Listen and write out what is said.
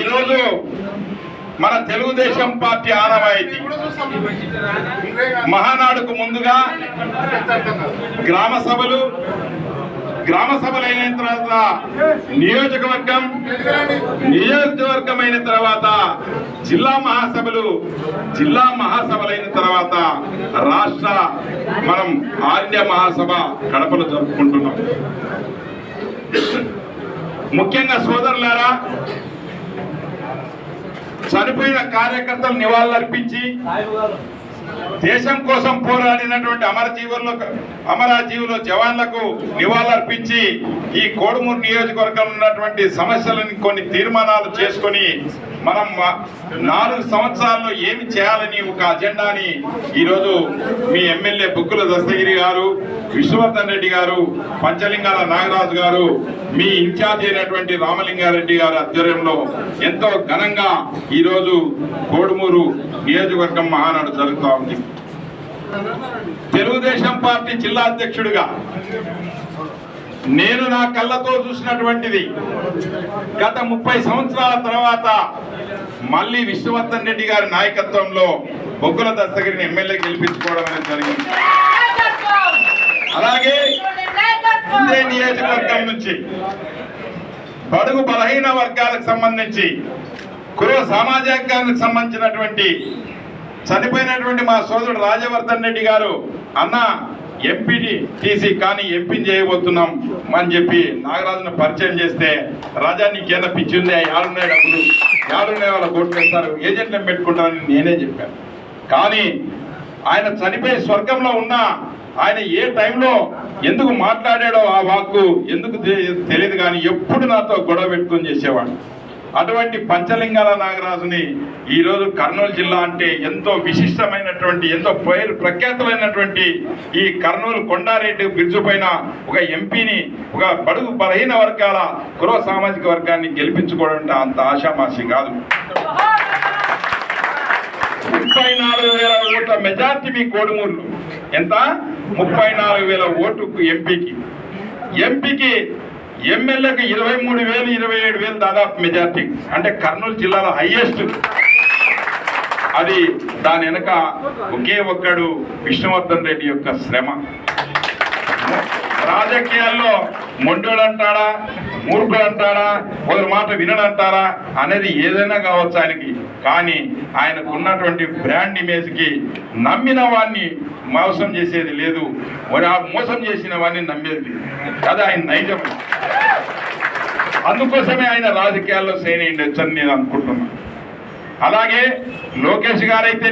ఈరోజు మన తెలుగుదేశం పార్టీ ఆనవాయితీ. మహానాడుకు ముందుగా గ్రామ సభలు గ్రామ సభలు అయిన తర్వాత నియోజకవర్గం నియోజకవర్గం అయిన తర్వాత జిల్లా మహాసభలు జిల్లా మహాసభలైన తర్వాత రాష్ట్ర మనం ఆర్య మహాసభ కడపలో జరుపుకుంటున్నాం. ముఖ్యంగా సోదరులారా చనిపోయిన కార్యకర్తలు నివాళులర్పించి దేశం కోసం పోరాడినటువంటి అమరజీవుల్లో అమరాజీవులు జవాన్లకు నివాళులర్పించి ఈ కోడుమూరు నియోజకవర్గంలో ఉన్నటువంటి సమస్యలను కొన్ని తీర్మానాలు చేసుకొని మనం నాలుగు సంవత్సరాల్లో ఏమి చేయాలని ఒక అజెండాని ఈరోజు మీ ఎమ్మెల్యే బుక్కుల దస్తగిరి గారు విష్ణువర్ధన్ రెడ్డి గారు పంచలింగాల నాగరాజు గారు మీ ఇన్ఛార్జ్ అయినటువంటి రామలింగారెడ్డి గారి ఆధ్వర్యంలో ఎంతో ఘనంగా ఈరోజు కోడుమూరు నియోజకవర్గం మహానాడు జరుగుతాం ఉంది తెలుగుదేశం పార్టీ జిల్లా అధ్యక్షుడిగా నేను నా కళ్ళతో చూసినటువంటిది గత ముప్పై సంవత్సరాల తర్వాత మళ్ళీ విశ్వవర్ధన్ రెడ్డి గారి నాయకత్వంలో బొగ్గుల దస్తగిరిని ఎమ్మెల్యే గెలిపించుకోవడం అనేది జరిగింది. అలాగే ఇదే నియోజకవర్గం నుంచి బడుగు బలహీన వర్గాలకు సంబంధించి కురవ సామాజికానికి సంబంధించినటువంటి చనిపోయినటువంటి మా సోదరుడు రాజవర్ధన్ రెడ్డి గారు అన్న ఎంపీని తీసి కానీ ఎంపీని చేయబోతున్నాం అని చెప్పి నాగరాజును పరిచయం చేస్తే రాజా నీకేనా పిచ్చి ఉంది? యాడున్నాయి డబ్బులు. యాడున్నాయి వాళ్ళు కోట్లు ఏజెంట్లను పెట్టుకుంటారని నేనే చెప్పాను. కానీ ఆయన చనిపోయి స్వర్గంలో ఉన్నా ఆయన ఏ టైంలో ఎందుకు మాట్లాడాడో ఆ వాక్కు ఎందుకు తె- తెలియదు కానీ ఎప్పుడు నాతో గొడవ పెట్టుకొని చేసేవాడు. అటువంటి పంచలింగాల నాగరాజుని ఈరోజు కర్నూలు జిల్లా అంటే ఎంతో విశిష్టమైనటువంటి ఎంతో పేరు ప్రఖ్యాతమైనటువంటి ఈ కర్నూలు కొండారెడ్డి బ్రిడ్జు పైన ఒక ఎంపీని ఒక బడుగు బలహీన వర్గాల కురో సామాజిక వర్గాన్ని గెలిపించుకోవడం అంత ఆశామాషి కాదు. ముప్పై నాలుగు వేల ఓట్ల మెజార్టీ మీ కోడుమూరులో. ఎంత? ముప్పై నాలుగు వేల ఓటుకు ఎంపీకి. ఎంపీకి ఎమ్మెల్యేకి ఇరవై మూడు వేలు ఇరవై ఏడు వేలు దాదాపు మెజార్టీ అంటే కర్నూలు జిల్లాలో హైయెస్ట్ అది దాని వెనక ఒకే ఒక్కడు విష్ణువర్ధన్ రెడ్డి యొక్క శ్రమ. రాజకీయాల్లో మొండోడు అంటాడా మూర్ఖుడు అంటాడా ఒకరి మాట వినడంటారా అనేది ఏదైనా కావచ్చు ఆయనకి. కానీ ఆయనకు ఉన్నటువంటి బ్రాండ్ ఇమేజ్కి నమ్మిన వాడిని మోసం చేసేది లేదు. మరి ఆ మోసం చేసిన వాడిని నమ్మేది కదా ఆయన నైజం. అందుకోసమే ఆయన రాజకీయాల్లో శ్రేణి ఉండొచ్చు నేను అనుకుంటున్నాను అలాగే లోకేష్ గారైతే